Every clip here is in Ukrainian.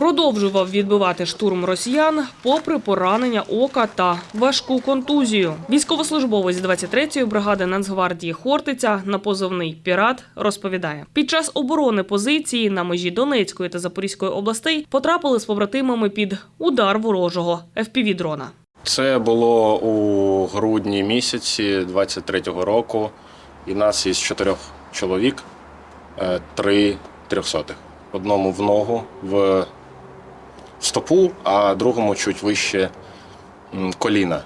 продовжував відбивати штурм росіян попри поранення ока та важку контузію. Військовослужбовець 23-ї бригади Нацгвардії Хортиця на позивний Пірат розповідає: під час оборони позиції на межі Донецької та Запорізької областей потрапили з побратимами під удар ворожого fpv дрона Це було у грудні місяці 23-го року, і нас із чотирьох чоловік е, три трьохсотих. Одному в ногу в стопу, а другому чуть вище коліна.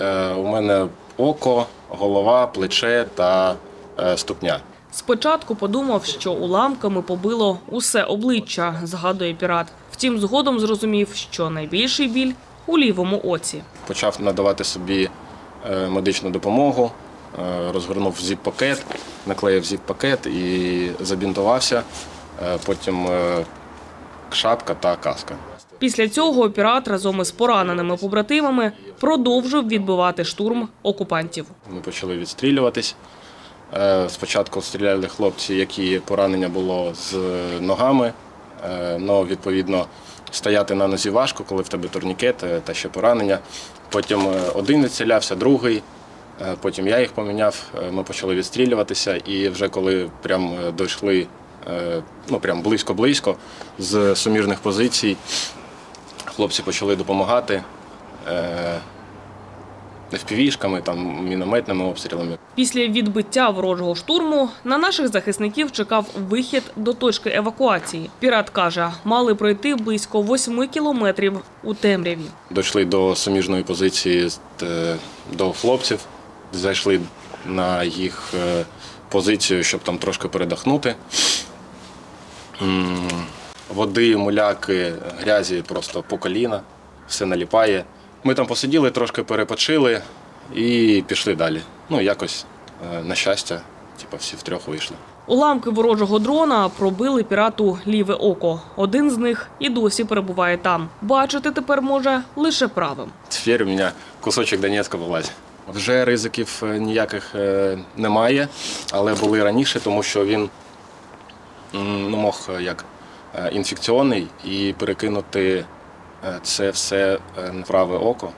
Е, У мене око, голова, плече та е, ступня. Спочатку подумав, що уламками побило усе обличчя, згадує пірат. Втім, згодом зрозумів, що найбільший біль у лівому оці. Почав надавати собі е, медичну допомогу, розгорнув зіп-пакет, наклеїв зіп-пакет і забінтувався. Потім шапка та каска. Після цього пірат разом із пораненими побратимами продовжив відбивати штурм окупантів. Ми почали відстрілюватись. Е, Спочатку стріляли хлопці, які поранення було з ногами. Е, Ну, відповідно, стояти на нозі важко, коли в тебе турнікет е, та ще поранення. Потім один відстрілявся, другий. Потім я їх поміняв. Ми почали відстрілюватися, і вже коли прям дійшли ну, прям близько-близько з сумірних позицій, хлопці почали допомагати. е, FPV-шками, там, мінометними обстрілами. Після відбиття ворожого штурму на наших захисників чекав вихід до точки евакуації. Пірат каже, мали пройти близько восьми кілометрів у темряві. Дійшли до суміжної позиції е, до хлопців, зайшли на їх е, позицію, щоб там трошки передохнути. Води, муляки, грязі просто по коліна, все наліпає. Ми там посиділи, трошки перепочили і пішли далі. Ну, якось, е, на щастя, типу, всі втрьох вийшли. Уламки ворожого дрона пробили пірату ліве око. Один з них і досі перебуває там. Бачити тепер може лише правим. Тепер у мене кусочок Донецька вилазить. Вже ризиків е, ніяких е, немає, але були раніше, тому що він м, ну, мог як інфекційний і перекинути е, це все е, на праве око.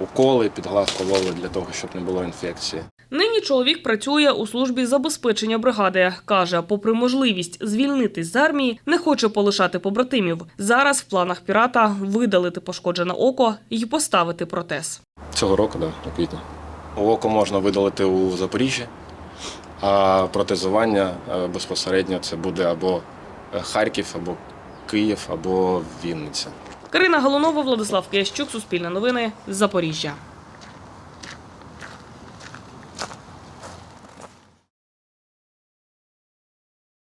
Уколи під глаз кололи для того, щоб не було інфекції. Нині чоловік працює у службі забезпечення бригади. Каже, попри можливість звільнитись з армії, не хоче полишати побратимів. Зараз в планах пірата видалити пошкоджене око і поставити протез. Цього року, так, да, у квітні. Око можна видалити у Запоріжжі, а протезування е, безпосередньо це буде або е, Харків, або Київ, або Вінниця. Карина Галунова, Владислав Киящук, Суспільне новини, Запоріжжя.